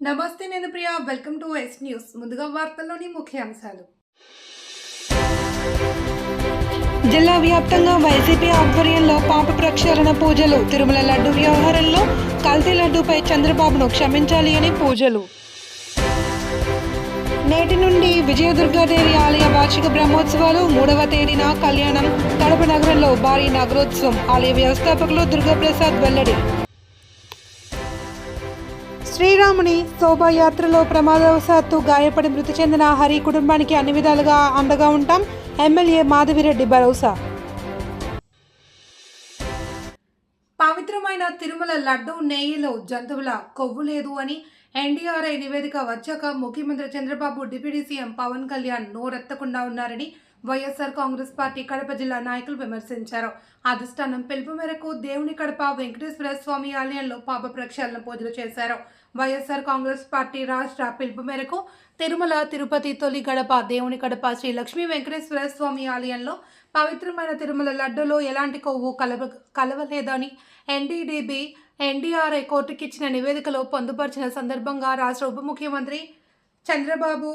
నమస్తే నేను Priya. Welcome to S news ముందుగా వార్తల్లోని ముఖ్యాంశాలు. జిల్లా వ్యాప్తంగా వైసీపీ ఆధ్వర్యంలో పాప ప్రక్షాళన పూజలు. తిరుమల లడ్డు వ్యవహారంలో కల్తీ లడ్డుపై చంద్రబాబును క్షమించాలి అని పూజలు. నేటి నుండి విజయదుర్గాదేవి ఆలయ వార్షిక బ్రహ్మోత్సవాలు మూడవ తేదీన కళ్యాణం. కడప నగరంలో భారీ నగరోత్సవం. ఆలయ వ్యవస్థాపకులు దుర్గాప్రసాద్ వెల్లడి. శ్రీరాముని శోభాయాత్రలో ప్రమాదవశాత్తు గాయపడి మృతి చెందిన హరి కుటుంబానికి అన్ని విధాలుగా అండగా ఉంటాం. ఎమ్మెల్యే మాధవిరెడ్డి భరోసా. పవిత్రమైన తిరుమల లడ్డు నెయ్యిలో జంతువుల కొవ్వు లేదు అని ఎన్డీఆర్ఐ నివేదిక వచ్చాక ముఖ్యమంత్రి చంద్రబాబు డిప్యూటీ సీఎం పవన్ కళ్యాణ్ నోరెత్తకుండా ఉన్నారని వైఎస్ఆర్ కాంగ్రెస్ పార్టీ కడప జిల్లా నాయకులు విమర్శించారు. అధిష్టానం పిలుపు మేరకు దేవుని కడప వెంకటేశ్వర స్వామి ఆలయంలో పాప ప్రక్షాళన పూజలు చేశారు. వైఎస్ఆర్ కాంగ్రెస్ పార్టీ రాష్ట్ర పిలుపు మేరకు తిరుమల తిరుపతి తొలి గడప దేవుని కడప శ్రీ లక్ష్మీ వెంకటేశ్వర స్వామి ఆలయంలో పవిత్రమైన తిరుమల లడ్డులో ఎలాంటి కొవ్వు కలవ కలవలేదని ఎన్డీడీబీ ఎన్డీఆర్ఐ కోర్టుకిచ్చిన నివేదికలో పొందుపరిచిన సందర్భంగా రాష్ట్ర ఉప ముఖ్యమంత్రి చంద్రబాబు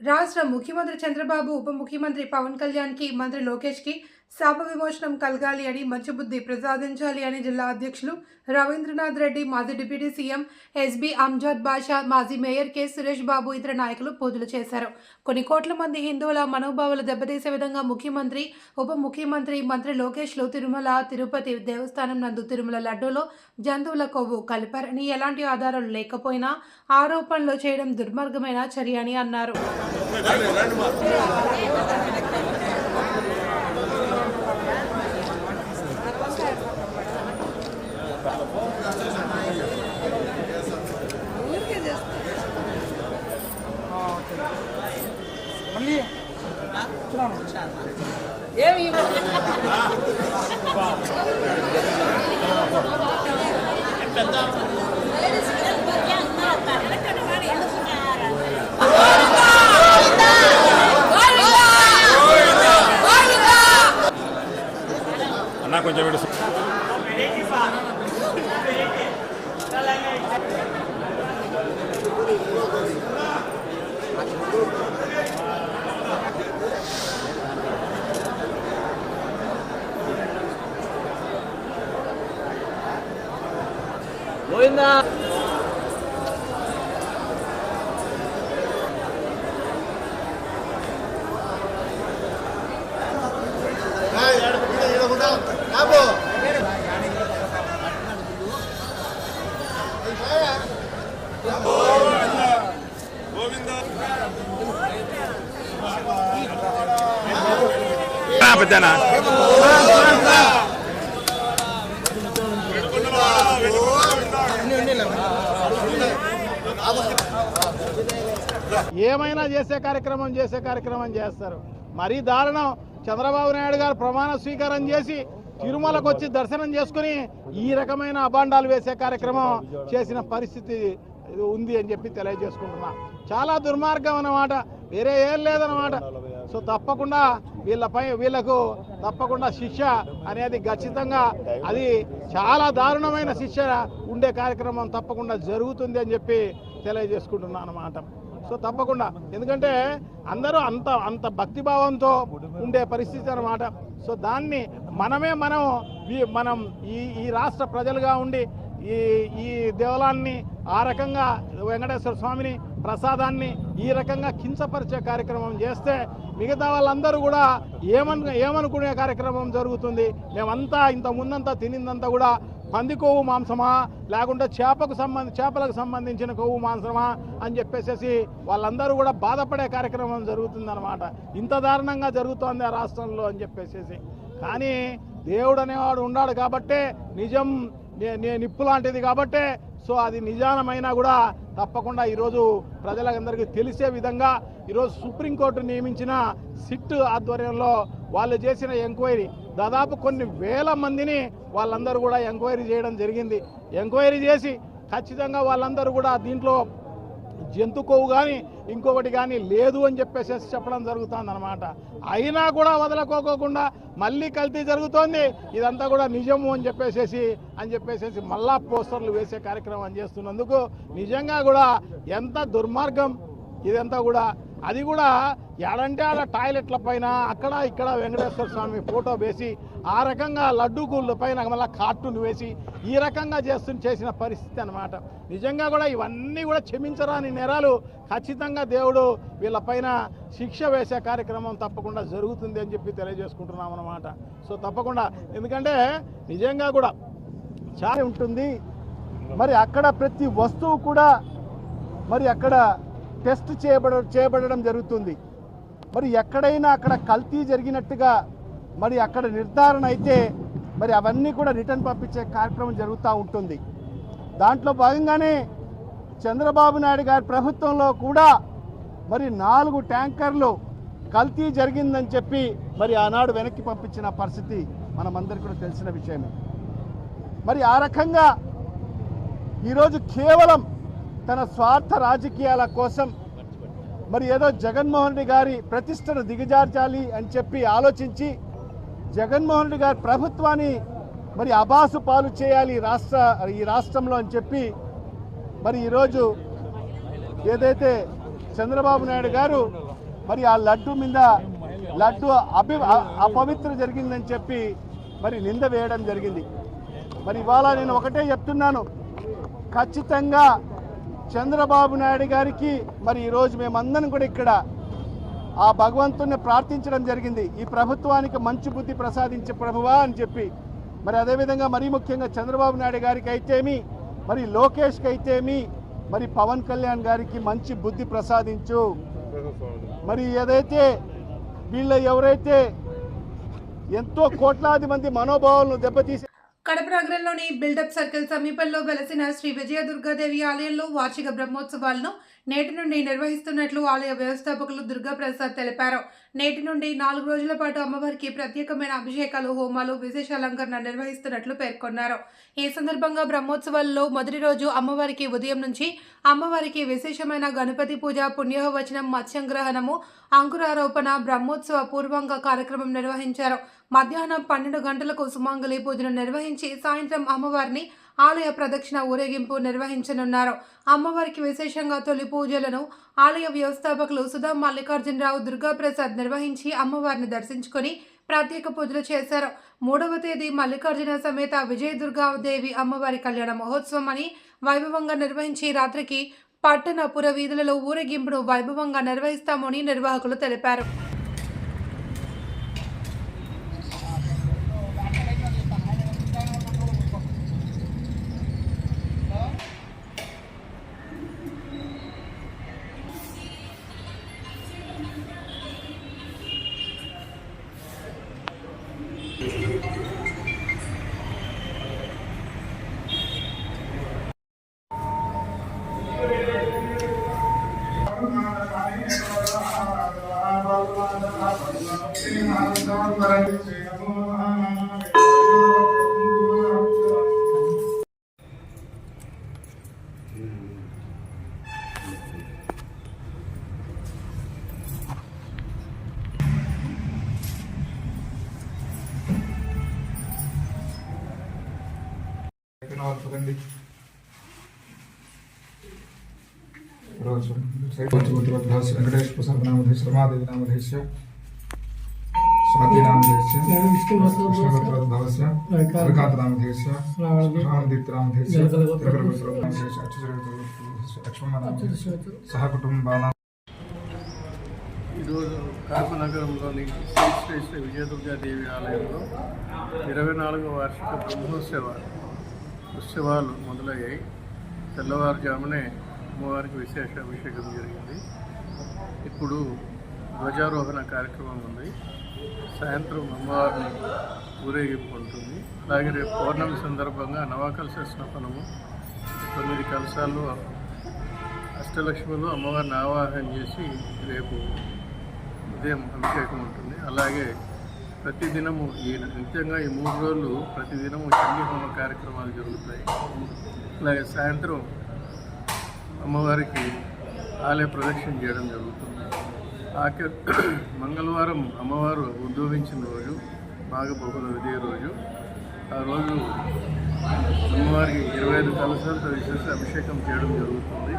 రాష్ట్ర ముఖ్యమంత్రి చంద్రబాబు ఉప ముఖ్యమంత్రి పవన్ కళ్యాణ్కి మంత్రి లోకేష్కి శాప విమోచనం కలగాలి అని మంచి బుద్ధి ప్రసాదించాలి అని జిల్లా అధ్యక్షులు రవీంద్రనాథ్ రెడ్డి మాజీ deputy CM SB Amjad Basha మాజీ మేయర్ కె సురేష్ బాబు ఇతర నాయకులు పూజలు చేశారు. కొన్ని కోట్ల మంది హిందువుల మనోభావాలు దెబ్బతీసే విధంగా ముఖ్యమంత్రి ఉప ముఖ్యమంత్రి మంత్రి లోకేష్లు తిరుమల తిరుపతి దేవస్థానం నందు తిరుమల లడ్డూలో జంతువుల కొవ్వు కలిపారని ఎలాంటి ఆధారాలు లేకపోయినా ఆరోపణలు చేయడం దుర్మార్గమైన చర్య అని అన్నారు అన్నా కొంచెం విడు పెద్దనా ఏమైనా చేసే కార్యక్రమం చేసే కార్యక్రమం చేస్తారు. మరీ దారుణం. చంద్రబాబు నాయుడు గారు ప్రమాణ స్వీకారం చేసి తిరుమలకు వచ్చి దర్శనం చేసుకుని ఈ రకమైన అభాండాలు వేసే కార్యక్రమం చేసిన పరిస్థితి ఉంది అని చెప్పి తెలియజేసుకుంటున్నా. చాలా దుర్మార్గం అన్నమాట. వేరే ఏం లేదన్నమాట. సో తప్పకుండా వీళ్ళపై వీళ్ళకు తప్పకుండా శిక్ష అనేది ఖచ్చితంగా అది చాలా దారుణమైన శిక్ష ఉండే కార్యక్రమం తప్పకుండా జరుగుతుంది అని చెప్పి తెలియజేసుకుంటున్నాను అన్నమాట. సో తప్పకుండా ఎందుకంటే అందరూ అంత అంత భక్తిభావంతో ఉండే పరిస్థితి అన్నమాట. సో దాన్ని మనమే మనం ఈ- మనం ఈ ఈ రాష్ట్ర ప్రజలుగా ఉండి ఈ ఈ దేవాలయాన్ని ఆ రకంగా వెంకటేశ్వర స్వామిని ప్రసాదాన్ని ఈ రకంగా కించపరిచే కార్యక్రమం చేస్తే మిగతా వాళ్ళందరూ కూడా ఏమను ఏమనుకునే కార్యక్రమం జరుగుతుంది. మేమంతా ఇంత ముందంతా తినిందంతా కూడా పంది కొవ్వు మాంసమా లేకుంటే చేపకు సంబంధ చేపలకు సంబంధించిన కొవ్వు మాంసమా అని చెప్పేసి వాళ్ళందరూ కూడా బాధపడే కార్యక్రమం జరుగుతుందన్నమాట. ఇంత దారుణంగా జరుగుతోంది ఆ రాష్ట్రంలో అని చెప్పేసి కానీ దేవుడు అనేవాడు ఉన్నాడు కాబట్టే నిజం నే- నే నిప్పు లాంటిది కాబట్టే సో అది నిజానమైనా కూడా తప్పకుండా ఈరోజు ప్రజలందరికీ తెలిసే విధంగా ఈరోజు సుప్రీంకోర్టు నియమించిన సిట్ ఆధ్వర్యంలో వాళ్ళు చేసిన ఎంక్వైరీ దాదాపు కొన్ని వేల మందిని వాళ్ళందరూ కూడా ఎంక్వైరీ చేయడం జరిగింది. ఎంక్వైరీ చేసి ఖచ్చితంగా వాళ్ళందరూ కూడా దీంట్లో జంతు కొవ్వు కానీ ఇంకొకటి కానీ లేదు అని చెప్పేసి చెప్పడం జరుగుతుంది అనమాట అయినా కూడా వదలకోకోకుండా మళ్ళీ కల్తీ జరుగుతోంది. ఇదంతా కూడా నిజము అని చెప్పేసేసి అని చెప్పేసేసి మళ్ళా పోస్టర్లు వేసే కార్యక్రమం చేస్తున్నందుకు నిజంగా కూడా ఎంత దుర్మార్గం ఇదంతా కూడా. అది కూడా ఎడంటే ఆడ టాయిలెట్ల పైన అక్కడ ఇక్కడ వెంకటేశ్వర స్వామి ఫోటో వేసి ఆ రకంగా లడ్డూ పైన మళ్ళీ కార్టూన్ వేసి ఈ రకంగా చేస్తు చేసిన పరిస్థితి అన్నమాట. నిజంగా కూడా ఇవన్నీ కూడా క్షమించరాని నేరాలు ఖచ్చితంగా దేవుడు వీళ్ళపైన శిక్ష వేసే కార్యక్రమం తప్పకుండా జరుగుతుంది అని చెప్పి తెలియజేసుకుంటున్నాం అన్నమాట. సో తప్పకుండా ఎందుకంటే నిజంగా కూడా చాలా ఉంటుంది. మరి అక్కడ ప్రతి వస్తువు కూడా మరి అక్కడ టెస్ట్ చేయబడ చేయబడడం జరుగుతుంది. మరి ఎక్కడైనా అక్కడ కల్తీ జరిగినట్టుగా మరి అక్కడ నిర్ధారణ అయితే మరి అవన్నీ కూడా రిటర్న్ పంపించే కార్యక్రమం జరుగుతూ ఉంటుంది. దాంట్లో భాగంగానే చంద్రబాబు నాయుడు గారి ప్రభుత్వంలో కూడా మరి నాలుగు ట్యాంకర్లు కల్తీ జరిగిందని చెప్పి మరి ఆనాడు వెనక్కి పంపించిన పరిస్థితి మనమందరికీ కూడా తెలిసిన విషయమే. మరి ఆ రకంగా ఈరోజు కేవలం తన స్వార్థ రాజకీయాల కోసం మరి ఏదో జగన్మోహన్ రెడ్డి గారి ప్రతిష్టను దిగజార్చాలి అని చెప్పి ఆలోచించి జగన్మోహన్ రెడ్డి గారి ప్రభుత్వాన్ని మరి అబాసు పాలు చేయాలి ఈ రాష్ట్ర ఈ రాష్ట్రంలో అని చెప్పి మరి ఈరోజు ఏదైతే చంద్రబాబు నాయుడు గారు మరి ఆ లడ్డు మీద లడ్డు అభి అపవిత్ర జరిగిందని చెప్పి మరి నింద వేయడం జరిగింది. మరి ఇవాళ నేను ఒకటే చెప్తున్నాను. ఖచ్చితంగా చంద్రబాబు నాయుడు గారికి మరి ఈరోజు మేమందరం కూడా ఇక్కడ ఆ భగవంతుని ప్రార్థించడం జరిగింది. ఈ ప్రభుత్వానికి మంచి బుద్ధి ప్రసాదించే ప్రభువా అని చెప్పి. మరి అదేవిధంగా మరీ ముఖ్యంగా చంద్రబాబు నాయుడు గారికి అయితేమి మరి లోకేష్కి అయితేమి మరి పవన్ కళ్యాణ్ గారికి మంచి బుద్ధి ప్రసాదించు. మరి ఏదైతే వీళ్ళ ఎవరైతే ఎంతో కోట్లాది మంది మనోభావాలను దెబ్బతీసి కడప నగరంలోని బిల్డప్ సర్కిల్ సమీపంలో వెలసిన శ్రీ విజయ దుర్గాదేవి ఆలయంలో వార్షిక బ్రహ్మోత్సవాలను నేటి నుండి నిర్వహిస్తున్నట్లు ఆలయ వ్యవస్థాపకులు దుర్గాప్రసాద్ తెలిపారు. నేటి నుండి నాలుగు రోజుల పాటు అమ్మవారికి ప్రత్యేకమైన అభిషేకాలు హోమాలు విశేష అలంకరణ నిర్వహిస్తున్నట్లు పేర్కొన్నారు. ఈ సందర్భంగా బ్రహ్మోత్సవాల్లో మొదటి రోజు అమ్మవారికి ఉదయం నుంచి అమ్మవారికి విశేషమైన గణపతి పూజ పుణ్యహవచనం మత్స్యంగ్రహణము అంకురారోపణ బ్రహ్మోత్సవ పూర్వంగా కార్యక్రమం నిర్వహించారు. మధ్యాహ్నం పన్నెండు గంటలకు సుమాంగలి పూజను నిర్వహించి సాయంత్రం అమ్మవారిని ఆలయ ప్రదక్షిణ ఊరేగింపు నిర్వహించనున్నారు. అమ్మవారికి విశేషంగా తొలి పూజలను ఆలయ వ్యవస్థాపకులు సుధా మల్లికార్జునరావు దుర్గాప్రసాద్ నిర్వహించి అమ్మవారిని దర్శించుకొని ప్రత్యేక పూజలు చేశారు. మూడవ తేదీ మల్లికార్జున సమేత విజయదుర్గాదేవి అమ్మవారి కళ్యాణ మహోత్సవం అని వైభవంగా నిర్వహించి రాత్రికి పట్టణ పుర వీధులలో ఊరేగింపును వైభవంగా నిర్వహిస్తామని నిర్వాహకులు తెలిపారు. Thank you. నామధేశ రమాదేవి నామధేశ స్వాతి నామధేశ కృష్ణగోత్రోద్భవస్య రకాంత నామధేశ రామదీప్తి నామధేశ తిరుగోత్రోద్భవస్య అచ్యుతగోత్రోద్భవస్య లక్ష్మణ నామధేశ సహ కుటుంబాన ఈరోజు కాకనగరంలోని శ్రీ శ్రీ శ్రీ విజయదుర్గాదేవి ఆలయంలో ఇరవై నాలుగవ వార్షిక బ్రహ్మోత్సవ ఉత్సవాలు మొదలయ్యాయి. తెల్లవారుజామునే అమ్మవారికి విశేష అభిషేకం జరిగింది. ఇప్పుడు ధ్వజారోహణ కార్యక్రమం ఉంది. సాయంత్రం అమ్మవారిని ఊరేగింపు ఉంటుంది. అలాగే రేపు పౌర్ణమి సందర్భంగా నవాకలశ స్నపనము తొమ్మిది కలశాలు అష్టలక్ష్ములు అమ్మవారిని ఆవాహన చేసి రేపు ఉదయం అభిషేకం ఉంటుంది. అలాగే ప్రతిదినము ఈ నిత్యంగా ఈ మూడు రోజులు ప్రతిదినము చండీ హోమ కార్యక్రమాలు జరుగుతాయి. అలాగే సాయంత్రం అమ్మవారికి ఆలయ ప్రదక్షిణ చేయడం జరుగుతుంది. ఆఖరి మంగళవారం అమ్మవారు ఉద్భవించిన రోజు మాఘ విజయ రోజు. ఆ రోజు అమ్మవారికి ఇరవై ఐదు కలశాలతో విశేష అభిషేకం చేయడం జరుగుతుంది.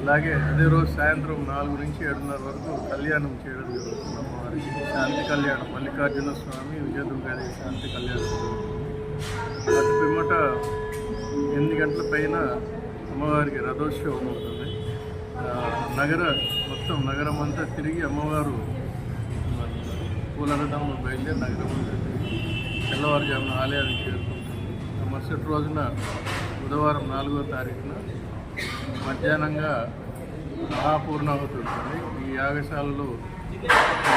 అలాగే అదే రోజు సాయంత్రం నాలుగు నుంచి ఏడున్నర వరకు కళ్యాణం చేయడం జరుగుతుంది అమ్మవారికి. శాంతి కళ్యాణం మల్లికార్జున స్వామి విజయదుర్గాదేవి శాంతి కళ్యాణం అటు పిమ్మట ఎనిమిది గంటల పైన అమ్మవారికి రథోత్సవం ఉంటుంది నగర మొత్తం నగరం అంతా తిరిగి అమ్మవారు పూల బయలుదేరి నగరం అంతా తిరిగి తెల్లవారుజామున ఆలయానికి చేరుకుంటుంది. మరుసటి రోజున బుధవారం నాలుగో తారీఖున మధ్యాహ్నంగా మహాపూర్ణాహుతి ఉంటుంది. ఈ యాగశాలలో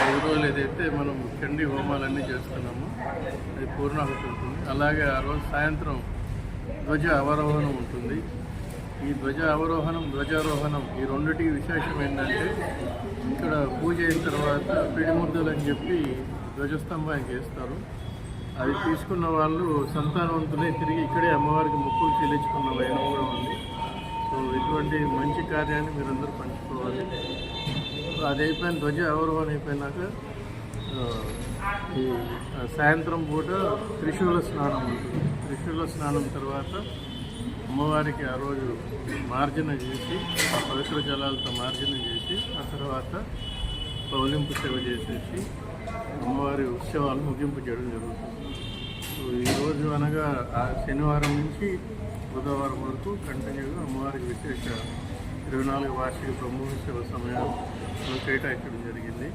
ఐదు రోజులు ఏదైతే మనం చండి హోమాలన్నీ చేస్తున్నామో అది పూర్ణాహుతి ఉంటుంది. అలాగే ఆ రోజు సాయంత్రం ధ్వజ అవరోహణం ఉంటుంది. ఈ ధ్వజ అవరోహణం ధ్వజారోహణం ఈ రెండిటికి విశేషం ఏంటంటే ఇక్కడ పూజ అయిన తర్వాత పిడిముద్దలు అని చెప్పి ధ్వజస్తంభానికి వేస్తారు అది తీసుకున్న వాళ్ళు సంతానవంతులే తిరిగి ఇక్కడే అమ్మవారికి మొక్కులు చెల్లించుకున్న వైనం కూడా ఉంది. సో ఇటువంటి మంచి కార్యాన్ని మీరందరూ పంచుకోవాలి. అది అయిపోయిన ధ్వజ అవరోహణ అయిపోయినాక ఈ సాయంత్రం పూట త్రిశూల స్నానం ఉంటుంది. త్రిశూల స్నానం తర్వాత అమ్మవారికి ఆ రోజు మార్జన చేసి పవిత్ర జలాలతో మార్జన చేసి ఆ తర్వాత పౌలింపు సేవ చేసేసి అమ్మవారి ఉత్సవాలు ముగింపు చేయడం జరుగుతుంది. సో ఈరోజు అనగా ఆ శనివారం నుంచి బుధవారం వరకు కంటిన్యూగా అమ్మవారికి విశేష ఇరవై నాలుగు వార్షిక బ్రహ్మోత్సవ సమయాలు కేటాయించడం జరిగింది.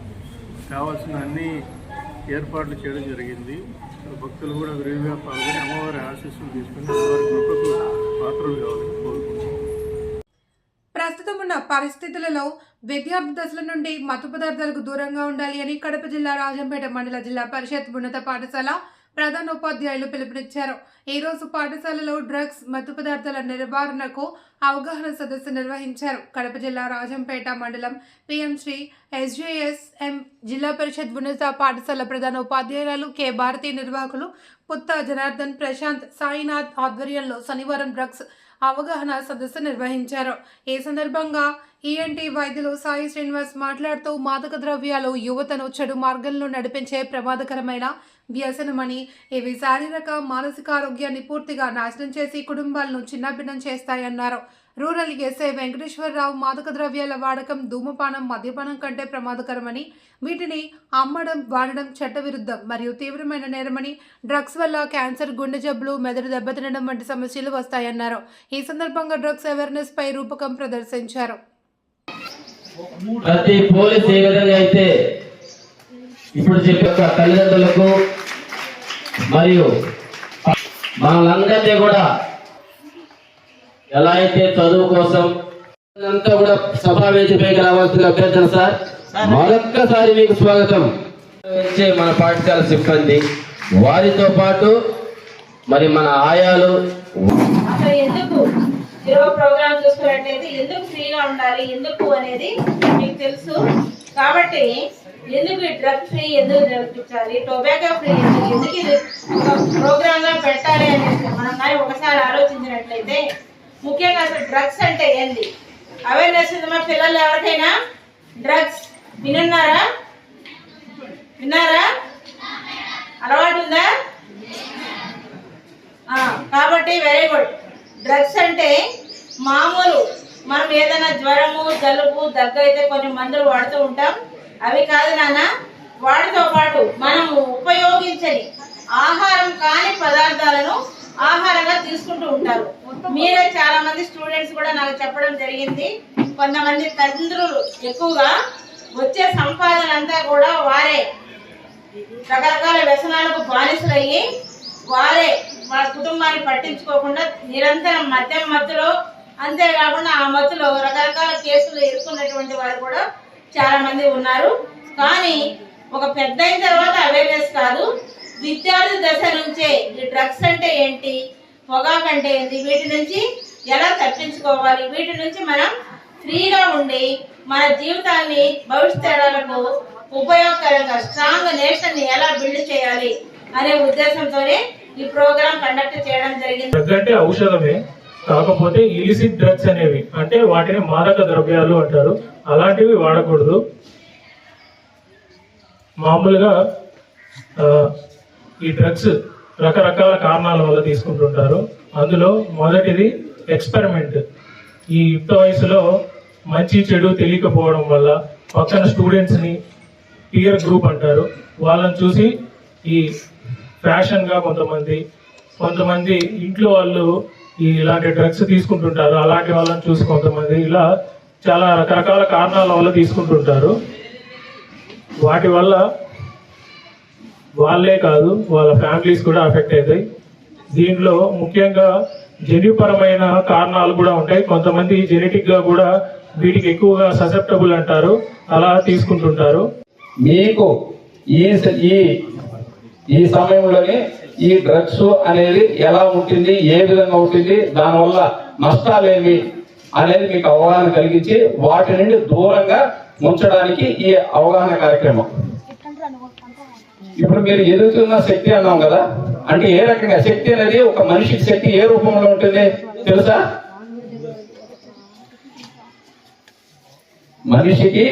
కావాల్సిన అన్ని ఏర్పాట్లు చేయడం జరిగింది. భక్తులు కూడా విరివిగా పాల్గొని అమ్మవారి ఆశీస్సులు తీసుకుని అమ్మవారి కృపకు పాత్రలు కావాలని ప్రస్తుతం ఉన్న పరిస్థితులలో విద్యార్థి దశల నుండి మత్తు పదార్థాలకు దూరంగా ఉండాలి అని కడప జిల్లా రాజంపేట మండల జిల్లా పరిషత్ ఉన్నత పాఠశాల ప్రధాన ఉపాధ్యాయులు పిలుపునిచ్చారు ఈరోజు పాఠశాలలో డ్రగ్స్ మత్తు పదార్థాల నివారణకు అవగాహన సదస్సు నిర్వహించారు. కడప జిల్లా రాజంపేట మండలం పిఎం శ్రీ ఎస్జేఎస్ఎం జిల్లా పరిషత్ ఉన్నత పాఠశాల ప్రధాన ఉపాధ్యాయురాలు కె భారతీయ నిర్వాహకులు పుత్త జనార్దన్ ప్రశాంత్ సాయినాథ్ ఆధ్వర్యంలో శనివారం డ్రగ్స్ అవగాహన సదస్సు నిర్వహించారు. ఈ సందర్భంగా ఈఎన్టీ వైద్యులు సాయి శ్రీనివాస్ మాట్లాడుతూ మాదక ద్రవ్యాలు యువతను చెడు మార్గంలో నడిపించే ప్రమాదకరమైన వ్యసనమని ఇవి శారీరక మానసిక ఆరోగ్యాన్ని పూర్తిగా నాశనం చేసి కుటుంబాలను చిన్నాభిన్నం చేస్తాయన్నారు. రూరల్ ఎస్ఐ వెంకటేశ్వరరావు మాదక ద్రవ్యాల వాడకం ధూమపానం మద్యపానం కంటే ప్రమాదకరమని వీటిని అమ్మడం వాడడం చట్టవిరుద్ధం మరియు తీవ్రమైన నేరమని డ్రగ్స్ వల్ల క్యాన్సర్ గుండె జబ్బులు మెదడు దెబ్బతినడం వంటి సమస్యలు వస్తాయన్నారు. ఈ సందర్భంగా డ్రగ్స్ అవేర్నెస్ పై రూపకం ప్రదర్శించారు. ప్రతి పోలీస్ ఏ విధంగా అయితే ఇప్పుడు తల్లిదండ్రులకు మరియు మనందరినీ కూడా ఎలా అయితే చదువు కోసం అంతా కూడా సభావేదికపైకి రావాల్సిన అభ్యర్థన సార్. మరొక్కసారి మీకు స్వాగతం. వచ్చే మన పాఠశాల సిబ్బంది వారితో పాటు మరి మన ఆయాలు. అసలు ఎందుకు ఈరోజు ప్రోగ్రామ్ చూసుకున్నట్లయితే ఎందుకు ఫ్రీగా ఉండాలి ఎందుకు అనేది మీకు తెలుసు. కాబట్టి ఎందుకు డ్రగ్ ఫ్రీ ఎందుకు జరిపించాలి టొబాకో ఫ్రీ ఎందుకు ఎందుకు ఇది ప్రోగ్రామ్గా పెట్టాలి అనేది మనం కానీ ఒకసారి ఆలోచించినట్లయితే ముఖ్యంగా అసలు డ్రగ్స్ అంటే ఏంది? అవేర్నెస్ ఉంది మా పిల్లలు ఎవరికైనా? డ్రగ్స్ వినున్నారా? విన్నారా? అలవాటు ఉందా? కాబట్టి వెరీ గుడ్ డ్రగ్స్ అంటే మామూలు మనం ఏదైనా జ్వరము జలుబు దగ్గు అయితే కొన్ని మందులు వాడుతూ ఉంటాం. అవి కాదు నాన్న వాటితో పాటు మనము ఉపయోగించని ఆహారం కాని పదార్థాలను ఆహారంగా తీసుకుంటూ ఉంటారు. మీరే చాలా మంది స్టూడెంట్స్ కూడా నాకు చెప్పడం జరిగింది. కొంతమంది తండ్రులు ఎక్కువగా వచ్చే సంపాదన అంతా కూడా వారే. రకరకాల వ్యసనాలకు బానిసలయ్యి వారే వాళ్ళ కుటుంబాన్ని పట్టించుకోకుండా నిరంతరం మద్యం మత్తులో అంతేకాకుండా ఆ మత్తులో రకరకాల కేసులు ఎదుర్కొన్నటువంటి వారు కూడా చాలా మంది ఉన్నారు. కానీ ఒక పెద్ద అయిన తర్వాత అవేర్నెస్ కాదు. విద్యార్థి దశ నుంచే ఈ డ్రగ్స్ అంటే ఏంటి? పొగాకు అంటే ఏంటి? వీటి నుంచి ఎలా తప్పించుకోవాలి? వీటి నుంచి మనం ఫ్రీగా ఉండి మన జీవితాన్ని భవిష్యత్ తరాలకు ఉపయోగకరంగా స్ట్రాంగ్ నేషన్ని ఎలా బిల్డ్ చేయాలి అనే ఉద్దేశంతోనే ఈ ప్రోగ్రాం కండక్ట్ చేయడం జరిగింది. డ్రగ్ అంటే ఔషధమే కాకపోతే ఇలిసిట్ డ్రగ్స్ అనేవి. అంటే వాటిని మాదక ద్రవ్యాలు అంటారు. అలాంటివి వాడకూడదు. మామూలుగా ఈ డ్రగ్స్ రకరకాల కారణాల వల్ల తీసుకుంటుంటారు. అందులో మొదటిది ఎక్స్పెరిమెంట్ ఈ యుక్త వయసులో మంచి చెడు తెలియకపోవడం వల్ల పక్కన స్టూడెంట్స్ని పియర్ గ్రూప్ అంటారు. వాళ్ళని చూసి ఈ ఫ్యాషన్గా కొంతమంది కొంతమంది ఇంట్లో వాళ్ళు ఈ ఇలాంటి డ్రగ్స్ తీసుకుంటుంటారు. అలాంటి వాళ్ళని చూసి కొంతమంది ఇలా చాలా రకరకాల కారణాల వల్ల తీసుకుంటుంటారు. వాటి వల్ల వాళ్ళే కాదు వాళ్ళ ఫ్యామిలీస్ కూడా అఫెక్ట్ అవుతాయి. దీంట్లో ముఖ్యంగా జన్యుపరమైన కారణాలు కూడా ఉంటాయి. కొంతమంది జెనెటిక్గా కూడా వీటికి ఎక్కువగా ససెప్టబుల్ అంటారు. అలా తీసుకుంటుంటారు. మీకు ఈ ఈ ఈ సమయంలోనే ఈ డ్రగ్స్ అనేది ఎలా ఉంటుంది ఏ విధంగా ఉంటుంది దానివల్ల నష్టాలేమి అనేది మీకు అవగాహన కలిగించి వాటి నుండి దూరంగా ఉంచడానికి ఈ అవగాహన కార్యక్రమం. ఇప్పుడు మీరు ఎదుగుతున్న శక్తి అన్నాం కదా అంటే ఏ రకంగా? శక్తి అనేది ఒక మనిషికి శక్తి ఏ రూపంలో ఉంటుంది తెలుసా? మనిషికి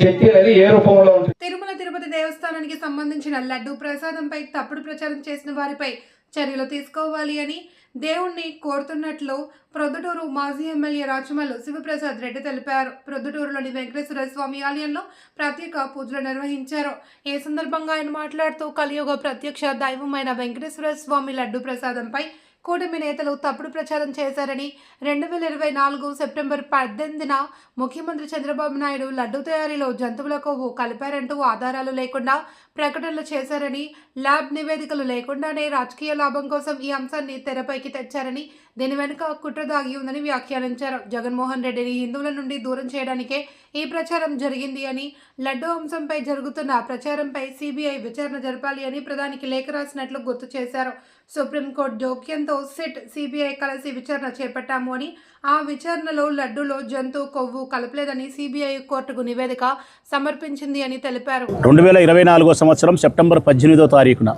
శక్తి అనేది ఏ రూపంలో ఉంటుంది? తిరుమల తిరుపతి దేవస్థానానికి సంబంధించిన లడ్డు ప్రసాదంపై తప్పుడు ప్రచారం చేసిన వారిపై చర్యలు తీసుకోవాలి అని దేవుణ్ణి కోరుతున్నట్లు ప్రొద్దుటూరు మాజీ ఎమ్మెల్యే రాచమల్లు శివప్రసాద్ రెడ్డి తెలిపారు. ప్రొద్దుటూరులోని వెంకటేశ్వర స్వామి ఆలయంలో ప్రత్యేక పూజలు నిర్వహించారు. ఈ సందర్భంగా ఆయన మాట్లాడుతూ కలియుగ ప్రత్యక్ష దైవమైన వెంకటేశ్వర స్వామి లడ్డు ప్రసాదంపై కూటమి నేతలు తప్పుడు ప్రచారం చేశారని రెండు వేల ఇరవై నాలుగు సెప్టెంబర్ పద్దెనిమిదిన ముఖ్యమంత్రి చంద్రబాబు నాయుడు లడ్డు తయారీలో జంతువుల కొవ్వు కలిపారంటూ ఆధారాలు లేకుండా ప్రకటనలు చేశారని ల్యాబ్ నివేదికలు లేకుండానే రాజకీయ లాభం కోసం ఈ అంశాన్ని తెరపైకి తెచ్చారని దీని వెనుక కుట్ర దాగి ఉందని వ్యాఖ్యానించారు. జగన్మోహన్ రెడ్డిని హిందువుల నుండి దూరం చేయడానికే ఈ ప్రచారం జరిగింది అని లడ్డు అంశంపై జరుగుతున్న ప్రచారంపై సిబిఐ విచారణ జరపాలి అని ప్రధానికి లేఖ రాసినట్లు గుర్తు చేశారు. సుప్రీంకోర్టు జోక్యంతో సిట్ సిబిఐ కలిసి విచారణ చేపట్టాము అని ఆ విచారణలో లడ్డూలో జంతు కొవ్వు కలపలేదని సిబిఐ కోర్టుకు నివేదిక సమర్పించింది అని తెలిపారు. రెండు వేల ఇరవై నాలుగో సంవత్సరం సెప్టెంబర్ పద్దెనిమిదో తారీఖున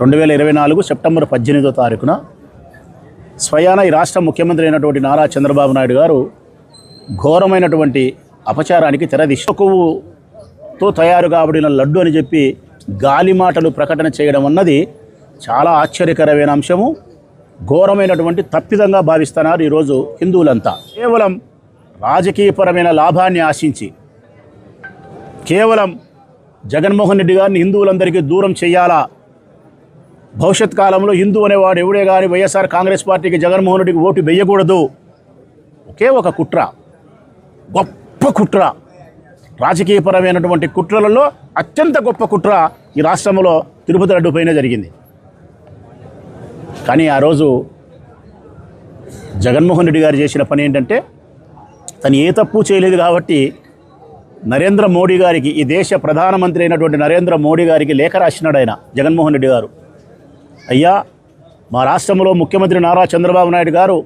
రెండు వేల ఇరవై నాలుగు సెప్టెంబర్ పద్దెనిమిదో తారీఖున స్వయాన ఈ రాష్ట్ర ముఖ్యమంత్రి అయినటువంటి నారా చంద్రబాబు నాయుడు గారు ఘోరమైనటువంటి అపచారానికి తెరదీశ కొవ్వుతో తయారు కాబడిన లడ్డు అని చెప్పి గాలి మాటలు ప్రకటన చేయడం అన్నది చాలా ఆశ్చర్యకరమైన అంశము. ఘోరమైనటువంటి తప్పిదంగా భావిస్తున్నారు ఈరోజు హిందువులంతా. కేవలం రాజకీయపరమైన లాభాన్ని ఆశించి కేవలం జగన్మోహన్ రెడ్డి గారిని హిందువులందరికీ దూరం చేయాలా? భవిష్యత్ కాలంలో హిందూ అనేవాడు ఎవడే కానీ వైఎస్ఆర్ కాంగ్రెస్ పార్టీకి జగన్మోహన్ రెడ్డికి ఓటు వేయకూడదు. ఒకే ఒక కుట్ర గొప్ప కుట్ర. రాజకీయపరమైనటువంటి కుట్రలలో అత్యంత గొప్ప కుట్ర ఈ రాష్ట్రంలో తిరుపతి లడ్డు పైన జరిగింది. కానీ ఆ రోజు జగన్మోహన్ రెడ్డి గారు చేసిన పని ఏంటంటే తను ఏ తప్పు చేయలేదు కాబట్టి నరేంద్ర మోడీ గారికి ఈ దేశ ప్రధానమంత్రి అయినటువంటి నరేంద్ర మోడీ గారికి లేఖ రాసినాడు ఆయన జగన్మోహన్ రెడ్డి గారు. అయ్యా మా రాష్ట్రంలో ముఖ్యమంత్రి నారా చంద్రబాబు నాయుడు గారు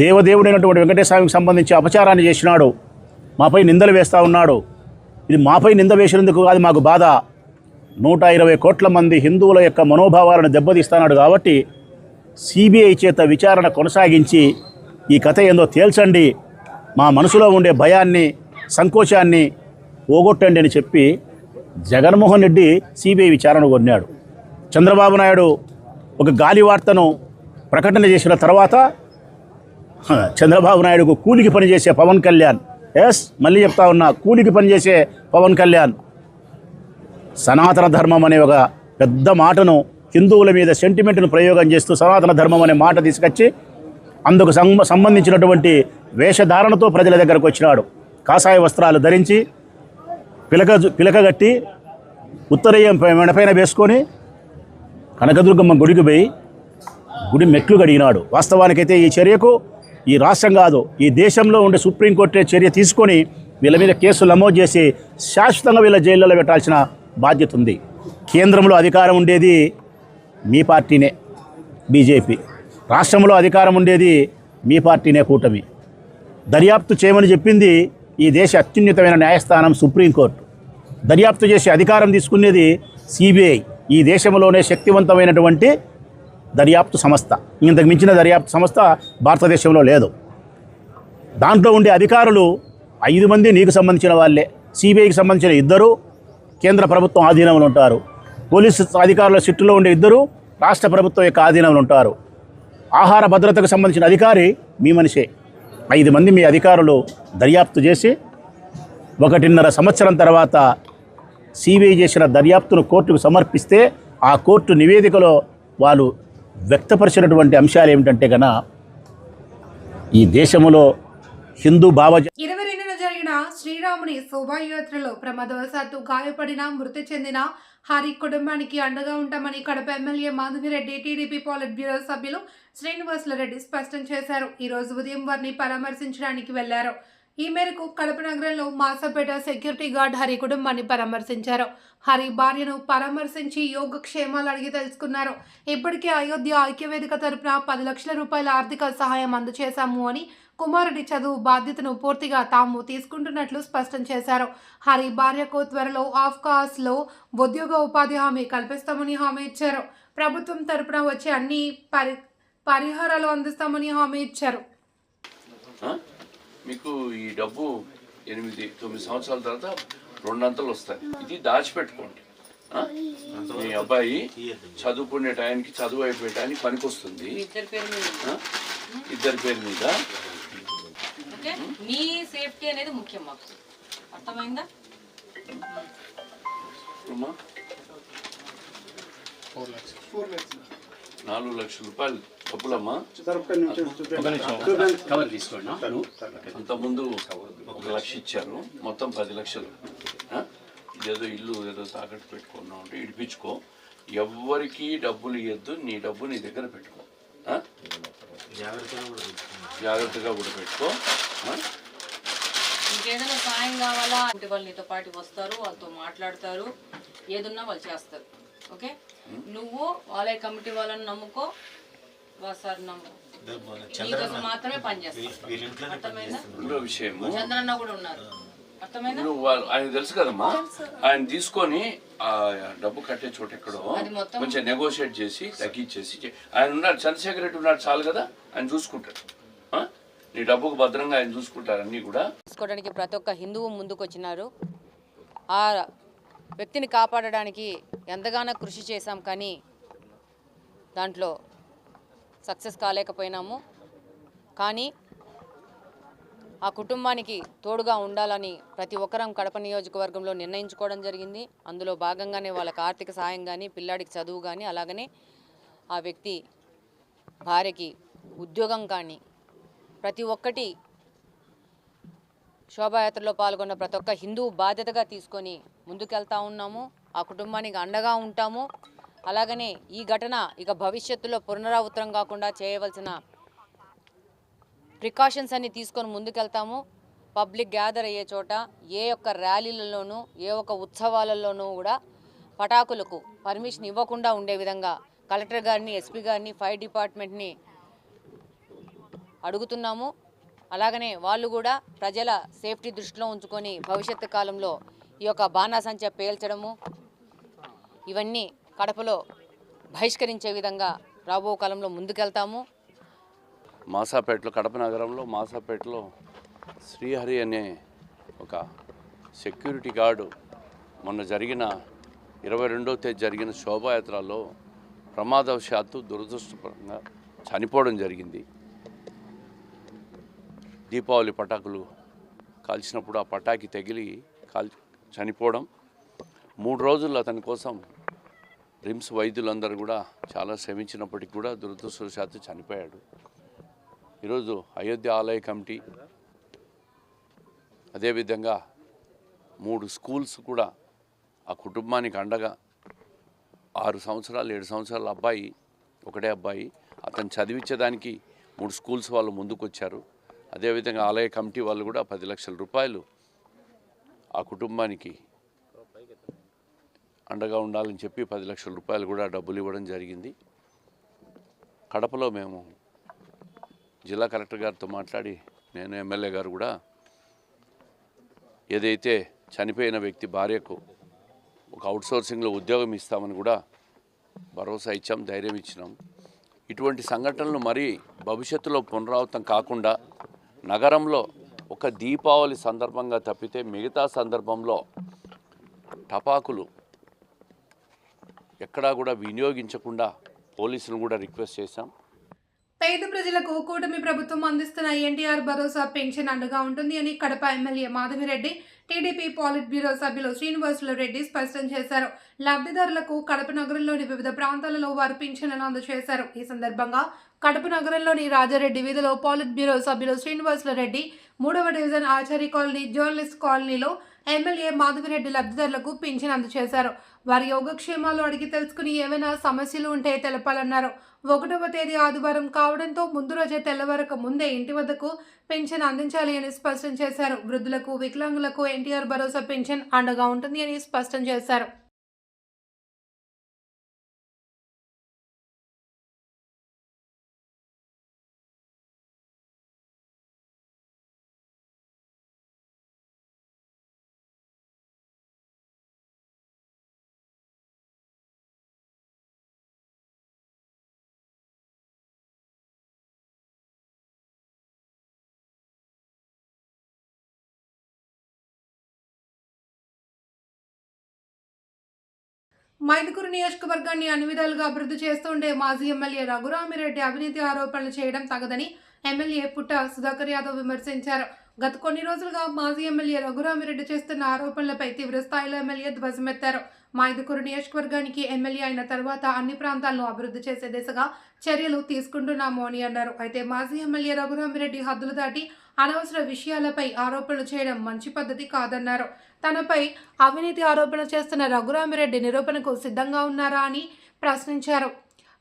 దేవదేవుడైనటువంటి వెంకటేశ్వరానికి సంబంధించి అపచారాన్ని చేసినాడు మాపై నిందలు వేస్తూ ఉన్నాడు. ఇది మాపై నింద వేసినందుకు కాదు మాకు బాధ. నూట ఇరవై కోట్ల మంది హిందువుల యొక్క మనోభావాలను దెబ్బతీస్తున్నాడు కాబట్టి సిబిఐ చేత విచారణ కొనసాగించి ఈ కథ ఏందో తేల్చండి. మా మనసులో ఉండే భయాన్ని సంకోచాన్ని పోగొట్టండి అని చెప్పి జగన్మోహన్ రెడ్డి సిబిఐ విచారణ కొన్నాడు. చంద్రబాబు నాయుడు ఒక గాలి వార్తను ప్రకటన చేసిన తర్వాత చంద్రబాబు నాయుడుకు కూలికి పనిచేసే పవన్ కళ్యాణ్. ఎస్ మళ్ళీ చెప్తా ఉన్నా కూలికి పనిచేసే పవన్ కళ్యాణ్. సనాతన ధర్మం అనే ఒక పెద్ద మాటను హిందువుల మీద సెంటిమెంట్ను ప్రయోగం చేస్తూ సనాతన ధర్మం అనే మాట తీసుకొచ్చి అందుకు సంబంధించినటువంటి వేషధారణతో ప్రజల దగ్గరకు వచ్చినాడు. కాషాయ వస్త్రాలు ధరించి పిలక పిలకగట్టి ఉత్తరీయం మెడపైన వేసుకొని కనకదుర్గమ్మ గుడికి పోయి గుడి మెట్లు గడిగినాడు వాస్తవానికైతే ఈ చర్యకు ఈ రాష్ట్రం కాదు ఈ దేశంలో ఉండే సుప్రీంకోర్టు చర్య తీసుకొని వీళ్ళ మీద కేసులు నమోదు చేసి శాశ్వతంగా వీళ్ళ జైళ్ళలో పెట్టాల్సిన బాధ్యత ఉంది. కేంద్రంలో అధికారం ఉండేది మీ పార్టీనే బీజేపీ. రాష్ట్రంలో అధికారం ఉండేది మీ పార్టీనే కూటమి. దర్యాప్తు చేయమని చెప్పింది ఈ దేశ అత్యున్నతమైన న్యాయస్థానం సుప్రీంకోర్టు దర్యాప్తు చేసే అధికారం తీసుకునేది సిబిఐ ఈ దేశంలోనే శక్తివంతమైనటువంటి దర్యాప్తు సంస్థ. ఇంతకు మించిన దర్యాప్తు సంస్థ భారతదేశంలో లేదు. దాంట్లో ఉండే అధికారులు ఐదు మంది నీకు సంబంధించిన వాళ్ళే సిబిఐకి సంబంధించిన ఇద్దరు కేంద్ర ప్రభుత్వం ఆధీనంలో ఉంటారు. పోలీసు అధికారుల సిట్టులో ఉండే ఇద్దరు రాష్ట్ర ప్రభుత్వం యొక్క ఆధీనంలో ఉంటారు. ఆహార భద్రతకు సంబంధించిన అధికారి మీ మనిషే. ఐదు మంది మీ అధికారులు దర్యాప్తు చేసి ఒకటిన్నర సంవత్సరం తర్వాత సిబిఐ చేసిన దర్యాప్తును కోర్టుకు సమర్పిస్తే ఆ కోర్టు నివేదికలో వాళ్ళు వ్యక్తపరిచినటువంటి అంశాలు ఏమిటంటే గన ఈ దేశంలో హిందూ భావజ ఇరవై శ్రీరాముని శోభాయాత్రలో ప్రమాదవశాత్తు గాయపడిన మృతి చెందిన హరి కుటుంబానికి అండగా ఉంటామని Kadapa MLA Madhavireddy TDP politburo సభ్యులు శ్రీనివాసులరెడ్డి స్పష్టం చేశారు. ఈ రోజు ఉదయం వారిని పరామర్శించడానికి వెళ్ళారు. ఈ మేరకు కడప నగరంలో మాసపేట సెక్యూరిటీ గార్డ్ హరి కుటుంబాన్ని పరామర్శించారు. హరి భార్యను పరామర్శించి యోగక్షేమాలు అడిగి తెలుసుకున్నారు. ఇప్పటికే అయోధ్య ఐక్యవేదిక తరపున పది లక్షల రూపాయల ఆర్థిక సహాయం అందజేశాము అని కుమారుడి చదువు బాధ్యతను పూర్తిగా తాము తీసుకుంటున్నట్లు స్పష్టం చేశారు. హరి భార్యకు త్వరలో ఆఫ్కాస్లో ఉద్యోగ ఉపాధి హామీ కల్పిస్తామని హామీ ఇచ్చారు. ప్రభుత్వం తరపున వచ్చే అన్ని పరి పరిహారాలు అందిస్తామని హామీ ఇచ్చారు. మీకు ఈ డబ్బు ఎనిమిది తొమ్మిది సంవత్సరాల తర్వాత రెండంతలు వస్తాయి. ఇది దాచిపెట్టుకోండి. మీ అబ్బాయి చదువుకునే టయానికి చదువు అయిపోయే టయానికి పనికొస్తుంది. ఆ? ఇద్దరి పేరు మీద. ఓకే? మీ సేఫ్టీ అనేది ముఖ్యం మాకు. అర్థమైందా? నాలుగు లక్షల రూపాయలు. డబ్బులమ్మా. అంతకుముందు ఒక లక్ష ఇచ్చారు మొత్తం పది లక్షలు. ఆ? ఇదేదో ఇల్లు ఏదో తాకట్టు పెట్టుకున్నావు అంటే ఇడిపించుకో. ఎవ్వరికి డబ్బులు ఇవ్వద్దు నీ డబ్బు నీ దగ్గర పెట్టుకో. ఆ? జాగ్రత్తగా కూడా పెట్టుకో. ఆ? ఇంకేదైనా సాయం కావాలా? అంటే వాళ్ళు నీతో పాటు వస్తారు వాళ్ళతో మాట్లాడతారు ఏదున్నా వాళ్ళు చేస్తారు. ఓకే? నువ్వు వాళ్ళ కమిటీ వాళ్ళని నమ్ముకో సార్ నమ్ము. నీకోసం మాత్రమే విషయము. చంద్రన్న కూడా ఉన్నారు. నువ్వు వాళ్ళు ఆయన తెలుసు కదమ్మా? ఆయన తీసుకొని ఆ డబ్బు కట్టే చోట ఎక్కడో అది మొత్తం- కొంచెం నెగోషియేట్ చేసి తగ్గించేసి ఆయన ఉన్నాడు చంద్రశేఖర్ రెడ్డి ఉన్నాడు చాలు కదా? ఆయన చూసుకుంటాడు? నీ డబ్బుకు భద్రంగా ఆయన చూసుకుంటారు అన్నీ కూడా. చూసుకోవడానికి ప్రతి ఒక్క హిందువు ముందుకొచ్చినారు. ఆ వ్యక్తిని కాపాడడానికి ఎంతగానో కృషి చేశాం కానీ దాంట్లో సక్సెస్ కాలేకపోయినాము. కానీ ఆ కుటుంబానికి తోడుగా ఉండాలని ప్రతి ఒక్కరం కడప నియోజకవర్గంలో నిర్ణయించుకోవడం జరిగింది. అందులో భాగంగానే వాళ్ళకి ఆర్థిక సాయం కానీ పిల్లాడికి చదువు కానీ అలాగనే ఆ వ్యక్తి భార్యకి ఉద్యోగం కానీ ప్రతి ఒక్కటి శోభాయాత్రలో పాల్గొన్న ప్రతి ఒక్క హిందూ బాధ్యతగా తీసుకొని ముందుకెళ్తా ఉన్నాము. ఆ కుటుంబానికి అండగా ఉంటాము. అలాగనే ఈ ఘటన ఇక భవిష్యత్తులో పునరావృతం కాకుండా చేయవలసిన ప్రికాషన్స్ అన్ని తీసుకొని ముందుకెళ్తాము. పబ్లిక్ గ్యాదర్ అయ్యే చోట ఏ ఒక్క ర్యాలీలలోనూ ఏ ఒక్క ఉత్సవాలలోనూ కూడా పటాకులకు పర్మిషన్ ఇవ్వకుండా ఉండే విధంగా కలెక్టర్ గారిని ఎస్పీ గారిని ఫైర్ డిపార్ట్మెంట్ని అడుగుతున్నాము. అలాగనే వాళ్ళు కూడా ప్రజల సేఫ్టీ దృష్టిలో ఉంచుకొని భవిష్యత్తు కాలంలో ఈ యొక్క బాణాసంచ పేల్చడము ఇవన్నీ కడపలో బహిష్కరించే విధంగా రాబో కాలంలో ముందుకెళ్తాము. మాసాపేటలో కడప నగరంలో మాసాపేటలో శ్రీహరి అనే ఒక సెక్యూరిటీ గార్డు మొన్న జరిగిన ఇరవై రెండో తేదీ జరిగిన శోభాయాత్రలో ప్రమాదవశాత్తు దురదృష్టపరంగా చనిపోవడం జరిగింది. దీపావళి పటాకులు కాల్చినప్పుడు ఆ పటాకి తగిలి కాల్ చనిపోవడం. మూడు రోజులు అతని కోసం రిమ్స్ వైద్యులందరూ కూడా చాలా శ్రమించినప్పటికీ కూడా దురదృష్టవశాత్తు చనిపోయాడు. ఈరోజు అయోధ్య ఆలయ కమిటీ అదేవిధంగా మూడు స్కూల్స్ కూడా ఆ కుటుంబానికి అండగా ఆరు సంవత్సరాలు ఏడు సంవత్సరాల అబ్బాయి ఒకటే అబ్బాయి అతను చదివించేదానికి మూడు స్కూల్స్ వాళ్ళు ముందుకు వచ్చారు అదేవిధంగా ఆలయ కమిటీ వాళ్ళు కూడా పది లక్షల రూపాయలు ఆ కుటుంబానికి అండగా ఉండాలని చెప్పి పది లక్షల రూపాయలు కూడా డబ్బులు ఇవ్వడం జరిగింది. కడపలో మేము జిల్లా కలెక్టర్ గారితో మాట్లాడి నేను ఎమ్మెల్యే గారు కూడా ఏదైతే చనిపోయిన వ్యక్తి భార్యకు ఒక అవుట్సోర్సింగ్లో ఉద్యోగం ఇస్తామని కూడా భరోసా ఇచ్చాం ధైర్యం ఇచ్చినాం. ఇటువంటి సంఘటనలు మరీ భవిష్యత్తులో పునరావృతం కాకుండా నగరంలో ఒక దీపావళి సందర్భంగా తప్పితే మిగతా సందర్భంలో టపాకులు ఎక్కడా కూడా వినియోగించకుండా పోలీసులు కూడా రిక్వెస్ట్ చేశాం. పేద ప్రజలకు కూటమి ప్రభుత్వం అందిస్తున్న ఎన్టీఆర్ భరోసా పెన్షన్ అండగా ఉంటుంది అని Kadapa MLA Madhavireddy TDP politburo సభ్యులు శ్రీనివాసులు రెడ్డి స్పష్టం చేశారు. లబ్ధిదారులకు కడప నగరంలోని వివిధ ప్రాంతాలలో వారు పింఛన్లను అందజేశారు. ఈ సందర్భంగా కడప నగరంలోని రాజారెడ్డి వీధిలో పాలిట్ బ్యూరో సభ్యులు శ్రీనివాసులు రెడ్డి మూడవ డివిజన్ ఆచారి కాలనీ జర్నలిస్ట్ కాలనీలో ఎమ్మెల్యే మాధవిరెడ్డి లబ్ధిదారులకు పింఛన్ అందజేశారు. వారి యోగక్షేమాలు అడిగి తెలుసుకుని ఏమైనా సమస్యలు ఉంటే తెలపాలన్నారు. ఒకటవ తేదీ ఆదివారం కావడంతో ముందు రోజే తెల్లవారక ముందే ఇంటి వద్దకు పెన్షన్ అందించాలి అని స్పష్టం చేశారు. వృద్ధులకు వికలాంగులకు ఎన్టీఆర్ భరోసా పెన్షన్ అండగా ఉంటుంది అని స్పష్టం చేశారు. మైదుకూరు నియోజకవర్గాన్ని అన్ని విధాలుగా అభివృద్ధి చేస్తుండే మాజీ ఎమ్మెల్యే రఘురామిరెడ్డి అవినీతి ఆరోపణలు చేయడం తగదని ఎమ్మెల్యే పుట్ట సుధాకర్ యాదవ్ విమర్శించారు. గత కొన్ని రోజులుగా మాజీ ఎమ్మెల్యే రఘురామిరెడ్డి చేస్తున్న ఆరోపణలపై తీవ్ర స్థాయిలో ఎమ్మెల్యే ధ్వజమెత్తారు. మైదుకూరు నియోజకవర్గానికి ఎమ్మెల్యే అయిన తర్వాత అన్ని ప్రాంతాలను అభివృద్ధి చేసే దిశగా చర్యలు తీసుకుంటున్నాము అని అన్నారు. అయితే మాజీ ఎమ్మెల్యే రఘురామిరెడ్డి హద్దులు దాటి అనవసర విషయాలపై ఆరోపణలు చేయడం మంచి పద్ధతి కాదన్నారు. తనపై అవినీతి ఆరోపణ చేస్తున్న రఘురామిరెడ్డి నిరూపణకు సిద్ధంగా ఉన్నారా అని ప్రశ్నించారు.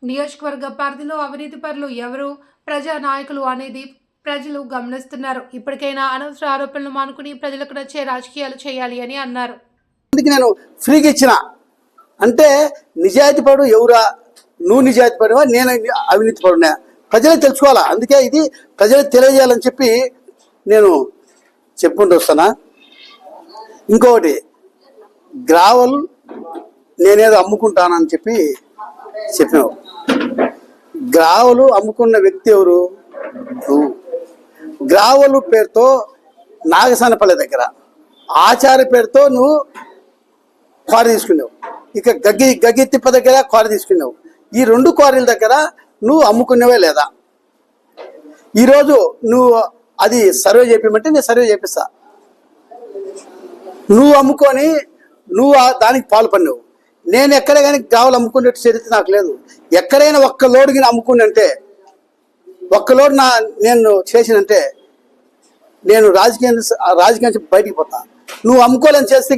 నియోజకవర్గ పరిధిలో అవినీతి పరులు ఎవరు? ప్రజా నాయకులు అనేది ప్రజలు గమనిస్తున్నారు. ఇప్పటికైనా అనవసర ఆరోపణలు మానుకుని ప్రజలకు నచ్చే రాజకీయాలు చేయాలి అని అన్నారు. అందుకే నేను ఫ్రీగా ఇచ్చిన. అంటే నిజాయితీపడు ఎవరా? నువ్వు నిజాయితీ నేను అవినీతి పడినా? ప్రజలే తెలుసుకోవాలా? అందుకే ఇది ప్రజలకు తెలియజేయాలని చెప్పి నేను చెప్పుకుంటూ వస్తానా ఇంకొకటి గ్రావల్ నేనేదో అమ్ముకుంటానని చెప్పి చెప్పినావు గ్రావలు అమ్ముకున్న వ్యక్తి ఎవరు? నువ్వు. గ్రావలు పేరుతో నాగసానపల్లి దగ్గర ఆచార్య పేరుతో నువ్వు క్వారీ తీసుకున్నావు. ఇక గగ్గి గగ్గి తిప్ప దగ్గర క్వారీ తీసుకున్నావు. ఈ రెండు క్వారీల దగ్గర నువ్వు అమ్ముకునేవే లేదా? ఈరోజు నువ్వు అది సర్వే చేయమంటే నేను సర్వే చేపిస్తా. నువ్వు అమ్ముకొని నువ్వు దానికి దానికి పన్నావు నేను ఎక్కడ కానీ గావులు అమ్ముకునే చరిత్ర నాకు లేదు. ఎక్కడైనా ఒక్క లోడు కానీ అమ్ముకుని ఒక్క లోడ్ నా నేను చేసినంటే నేను రాజకీయం రాజకీయం నుంచి బయటికి పోతా. నువ్వు అమ్ముకోలేని చేస్తే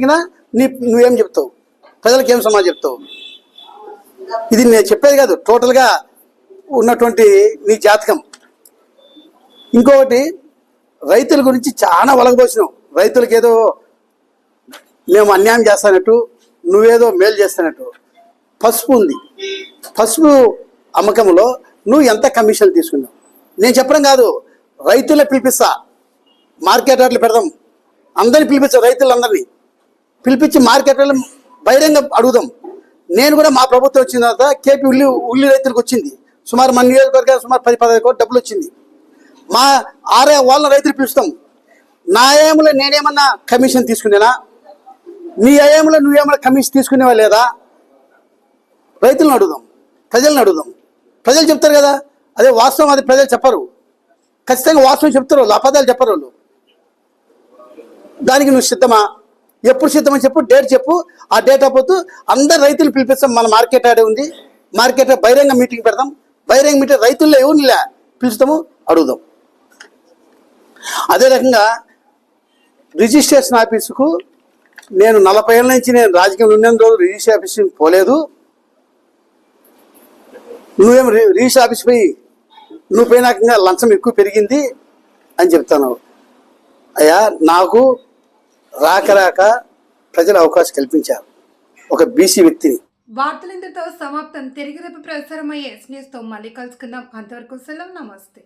నీ నువ్వేం చెప్తావు? ప్రజలకు ఏం సమాజం చెప్తావు? ఇది నేను చెప్పేది కాదు. టోటల్గా ఉన్నటువంటి నీ జాతకం. ఇంకొకటి రైతుల గురించి చాలా వలగబోసినావు రైతులకి ఏదో మేము అన్యాయం చేస్తానట్టు నువ్వేదో మేలు చేస్తానట్టు. పసుపు ఉంది. పసుపు అమ్మకంలో నువ్వు ఎంత కమిషన్ తీసుకున్నావు? నేను చెప్పడం కాదు రైతులే పిలిపిస్తా. మార్కెట్ రేట్లు పెడదాం. అందరిని పిలిపిస్తా రైతులందరినీ. పిలిపించి మార్కెట్ బహిరంగ అడుగుదాం. నేను కూడా మా ప్రభుత్వం వచ్చిన తర్వాత కేపీ ఉల్లి ఉల్లి రైతులకు వచ్చింది. సుమారు మన నియోజకవర్గానికి సుమారు పది పదహైదు కోట్లు డబ్బులు వచ్చింది. మా ఆరే వాళ్ళ రైతులు పిలుస్తాం. నా ఏములో నేనేమన్నా కమిషన్ తీసుకునేనా? నీ ఏములో నువ్వేమన్నా కమిషన్ తీసుకునేవా లేదా? రైతులను అడుగుదాం. ప్రజలను అడుగుదాం. ప్రజలు చెప్తారు కదా అదే వాస్తవం అది ప్రజలు చెప్పరు. ఖచ్చితంగా వాస్తవం చెప్తారు వాళ్ళు అబద్ధాలు చెప్పరు వాళ్ళు. దానికి నువ్వు సిద్ధమా? ఎప్పుడు సిద్ధమని చెప్పు డేట్ చెప్పు. ఆ డేట్ అపోతూ అందరు రైతులు పిలిపిస్తాం మన మార్కెట్ ఆడే ఉంది. మార్కెట్ బహిరంగ మీటింగ్ పెడదాం బహిరంగ మీటింగ్ రైతుల్లో ఎవరిని పిలుస్తాము అడుగుదాం. అదే రకంగా రిజిస్ట్రేషన్ ఆఫీసుకు నేను నలభై ఏళ్ళ నుంచి నేను రాజకీయంలో ఉన్న రోజు రిజిస్ట్రేషన్ ఆఫీస్కి పోలేదు. నువ్వేం రి- రిజిస్టర్ ఆఫీస్ పోయి నువ్వు పోయినాకంగా లంచం ఎక్కువ పెరిగింది అని చెప్తాను. అయ్యా నాకు రాక రాక ప్రజలు అవకాశం కల్పించారు. ఒక బీసీ వ్యక్తిని. వార్తలు ఇంతతో సమాప్తం. తిరిగి రేపు ప్రసారమయ్యే న్యూస్తో మళ్ళీ కలుసుకుందాం. అంతవరకు సెలవు నమస్తే.